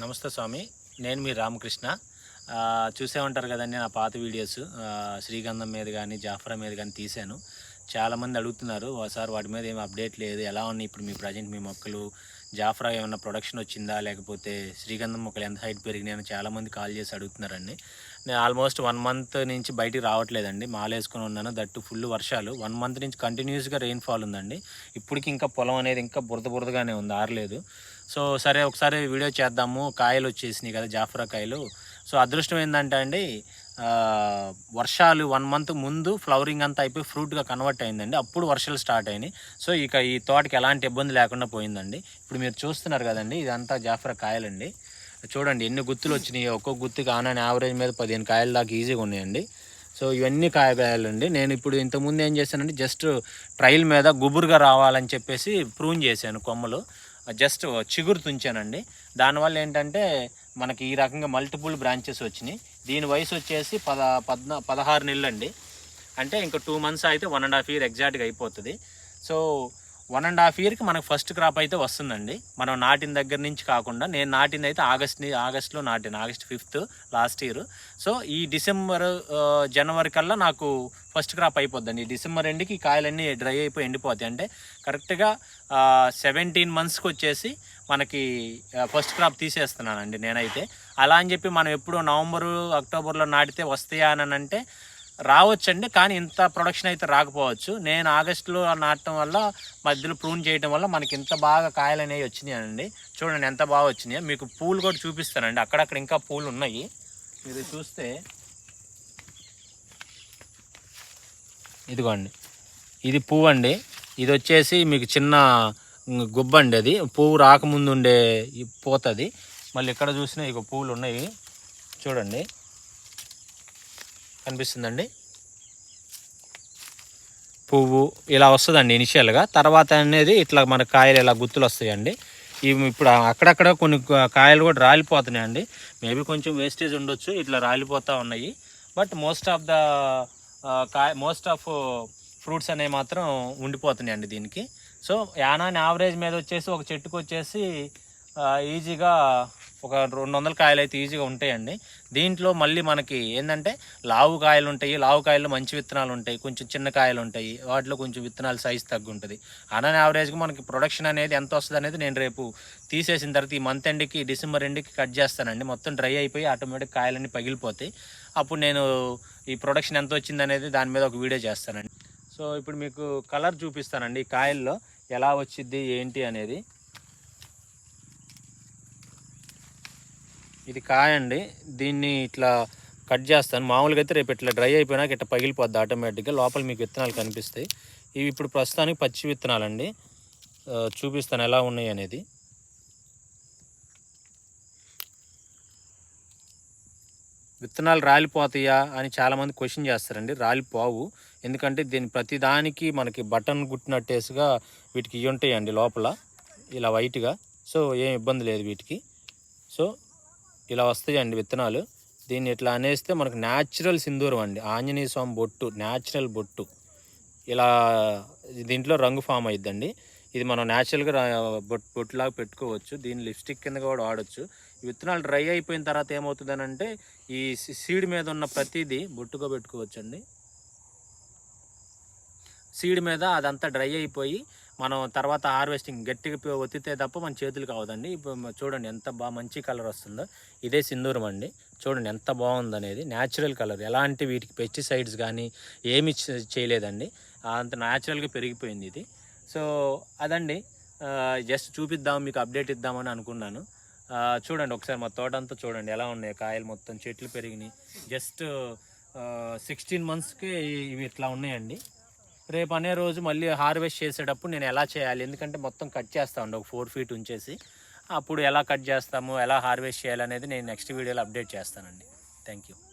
నమస్తే స్వామి. నేను మీ రామకృష్ణ. చూసే ఉంటారు కదండి నా పాత వీడియోస్. శ్రీగంధం మీద కానీ జాఫరా మీద కానీ తీశాను. చాలామంది అడుగుతున్నారు సార్ వాటి మీద ఏమి అప్డేట్ లేదు. ఎలా ఉన్నాయి ఇప్పుడు మీ ప్రజెంట్ మీ మొక్కలు? జాఫరా ఏమైనా ప్రొడక్షన్ వచ్చిందా? లేకపోతే శ్రీగంధం మొక్కలు ఎంత హైట్ పెరిగినాయని చాలామంది కాల్ చేసి అడుగుతున్నారండి. నేను ఆల్మోస్ట్ వన్ మంత్ నుంచి బయటికి రావట్లేదండి. మాలేసుకుని ఉన్నాను. దట్టు ఫుల్ వర్షాలు. వన్ మంత్ నుంచి కంటిన్యూస్గా రెయిన్ఫాల్ ఉందండి. ఇప్పటికి ఇంకా పొలం అనేది ఇంకా బురద బురదగానే ఉంది. ఆరలేదు. సో సరే ఒకసారి వీడియో చేద్దాము. కాయలు వచ్చేసినాయి కదా జాఫ్రా కాయలు. సో అదృష్టం ఏంటంటే అండి వర్షాలు వన్ మంత్ ముందు ఫ్లవరింగ్ అంతా అయిపోయి ఫ్రూట్గా కన్వర్ట్ అయిందండి. అప్పుడు వర్షాలు స్టార్ట్ అయినాయి. సో ఇక ఈ తోటకి ఎలాంటి ఇబ్బంది లేకుండా పోయిందండి. ఇప్పుడు మీరు చూస్తున్నారు కదండి ఇదంతా జాఫ్రా కాయలండి. చూడండి ఎన్ని గుత్తులు వచ్చినాయి. ఒక్కొక్క గుత్తికి ఆన్ యావరేజ్ మీద పదిహేను కాయలు దాకా ఈజీగా ఉన్నాయండి. సో ఇవన్నీ కాయకాయలండి నేను ఇప్పుడు ఇంతకుముందు ఏం చేశానంటే జస్ట్ ట్రయల్ మీద గుబురుగా రావాలని చెప్పేసి ప్రూన్ చేశాను కొమ్మలు. జస్ట్ చిగురు తుంచానండి. దానివల్ల ఏంటంటే మనకి ఈ రకంగా మల్టిపుల్ బ్రాంచెస్ వచ్చినాయి. దీని వయసు వచ్చేసి పద పద్నా పదహారు నెలలు అండి అంటే ఇంకా టూ మంత్స్ అయితే వన్ అండ్ హాఫ్ ఇయర్ ఎగ్జాక్ట్గా అయిపోతుంది. సో వన్ అండ్ హాఫ్ ఇయర్కి మనకు ఫస్ట్ క్రాప్ అయితే వస్తుందండి. మనం నాటిన దగ్గర నుంచి కాకుండా నేను నాటింది అయితే ఆగస్ట్ ఆగస్ట్లో నాటిన August fifth last year. So ఈ డిసెంబర్ జనవరి కల్లా నాకు ఫస్ట్ క్రాప్ అయిపోద్దండి. డిసెంబర్ ఎండ్కి కాయలన్నీ డ్రై అయిపోయి ఎండిపోతాయి. అంటే కరెక్ట్గా సెవెంటీన్ మంత్స్కి వచ్చేసి మనకి ఫస్ట్ క్రాప్ తీసేస్తున్నానండి నేనైతే. అలా అని చెప్పి మనం ఎప్పుడు నవంబరు అక్టోబర్లో నాటితే వస్తాయా అని అంటే రావచ్చండి కానీ ఇంత ప్రొడక్షన్ అయితే రాకపోవచ్చు. నేను ఆగస్టులో నాటడం వల్ల మధ్యలో ప్రూన్ చేయడం వల్ల మనకి ఇంత బాగా కాయలు అనేవి వచ్చినాయండి. చూడండి ఎంత బాగా వచ్చినాయో. మీకు పూలు కూడా చూపిస్తానండి. అక్కడక్కడ ఇంకా పూలు ఉన్నాయి. మీరు చూస్తే ఇదిగోండి. ఇది పువ్వు అండి ఇది వచ్చేసి మీకు చిన్న గుబ్బ అండి అది. పువ్వు రాకముందు ఉండే ఈ పోతుంది. మళ్ళీ ఇక్కడ చూసినా ఇక పువ్వులు ఉన్నాయి. చూడండి. కనిపిస్తుందండి. పువ్వు ఇలా వస్తుందండి ఇనిషియల్గా. తర్వాత అనేది ఇట్లా మన కాయలు ఇలా గుత్తులు వస్తాయండి ఇవి ఇప్పుడు అక్కడక్కడ కొన్ని కాయలు కూడా రాలిపోతున్నాయండి. మేబీ కొంచెం వేస్టేజ్ ఉండొచ్చు ఇట్లా రాలిపోతూ ఉన్నాయి. బట్ మోస్ట్ ఆఫ్ ద కాయ మోస్ట్ ఆఫ్ ఫ్రూట్స్ అనేవి మాత్రం ఉండిపోతున్నాయండి దీనికి. సో యానాని యావరేజ్ మీద వచ్చేసి ఒక చెట్టుకు వచ్చేసి ఈజీగా ఒక రెండు వందల కాయలు అయితే ఈజీగా ఉంటాయండి. దీంట్లో మళ్ళీ మనకి ఏంటంటే లావు కాయలు ఉంటాయి లావు కాయలు మంచి విత్తనాలు ఉంటాయి కొంచెం చిన్న కాయలు ఉంటాయి వాటిలో కొంచెం విత్తనాలు సైజ్ తగ్గుంటుంది. అనని యావరేజ్గా మనకి ప్రొడక్షన్ అనేది ఎంత వస్తుంది అనేది నేను రేపు తీసేసిన తర్వాత ఈ మంత్ ఎండ్కి డిసెంబర్ ఎండ్కి కట్ చేస్తానండి. మొత్తం డ్రై అయిపోయి ఆటోమేటిక్ కాయలన్నీ పగిలిపోతాయి. అప్పుడు నేను ఈ ప్రొడక్షన్ ఎంత వచ్చింది అనేది దాని మీద ఒక వీడియో చేస్తానండి. సో ఇప్పుడు మీకు కలర్ చూపిస్తానండి ఈ కాయల్లో ఎలా వచ్చింది ఏంటి అనేది. ఇది కాయండి. దీన్ని ఇట్లా కట్ చేస్తాను. మామూలుగా అయితే రేపు ఇట్లా డ్రై అయిపోయినాక ఇట్లా పగిలిపోద్ది ఆటోమేటిక్గా. లోపల మీకు విత్తనాలు కనిపిస్తాయి. ఇవి ఇప్పుడు ప్రస్తుతానికి పచ్చి విత్తనాలండి. చూపిస్తాను ఎలా ఉన్నాయి అనేది. విత్తనాలు రాలిపోతాయా అని చాలామంది క్వశ్చన్ చేస్తారండి. రాలిపోవు. ఎందుకంటే దీని ప్రతిదానికి మనకి బటన్ గుట్టినట్టేసుగా వీటికి ఇవి ఉంటాయండి లోపల. ఇలా వైట్గా. సో ఏం ఇబ్బంది లేదు వీటికి. సో ఇలా వస్తాయండి విత్తనాలు. దీన్ని ఇట్లా అనేస్తే మనకు న్యాచురల్ సింధూరం అండి. ఆంజనేయ స్వామి బొట్టు న్యాచురల్ బొట్టు. ఇలా దీంట్లో రంగు ఫామ్ అయిద్దండి. ఇది మనం న్యాచురల్గా బొట్ బొట్టులాగా పెట్టుకోవచ్చు. దీన్ని లిప్స్టిక్ కింద కూడా వాడచ్చు. ఈ విత్తనాలు డ్రై అయిపోయిన తర్వాత ఏమవుతుందని అంటే ఈ సీడ్ మీద ఉన్న ప్రతిదీ బొట్టుగా పెట్టుకోవచ్చు అండి సీడ్ మీద అదంతా డ్రై అయిపోయి మనం తర్వాత హార్వెస్టింగ్ గట్టిగా ఒత్తితే తప్ప మన చేతులు కావదండి ఇప్పుడు చూడండి ఎంత బాగా మంచి కలర్ వస్తుందో. ఇదే సింధూరం అండి. చూడండి ఎంత బాగుందనేది. Natural colour. ఎలాంటి వీటికి పెస్టిసైడ్స్ కానీ ఏమి చేయలేదండి. అంత న్యాచురల్గా పెరిగిపోయింది ఇది. సో అదండి. జస్ట్ చూపిద్దాం మీకు అప్డేట్ ఇద్దామని అనుకున్నాను. చూడండి ఒకసారి మా తోట అంతా చూడండి ఎలా ఉన్నాయి. కాయలు మొత్తం చెట్లు పెరిగినాయి. జస్ట్ సిక్స్టీన్ మంత్స్కి ఇవి ఇట్లా ఉన్నాయండి. రేపు అనే రోజు మళ్ళీ హార్వెస్ట్ చేసేటప్పుడు నేను ఎలా చేయాలి? ఎందుకంటే మొత్తం కట్ చేస్తా ఉండే ఒక ఫోర్ ఫీట్ ఉంచేసి. అప్పుడు ఎలా కట్ చేస్తాము ఎలా హార్వెస్ట్ చేయాలనేది నేను నెక్స్ట్ వీడియోలో అప్డేట్ చేస్తానండి. Thank you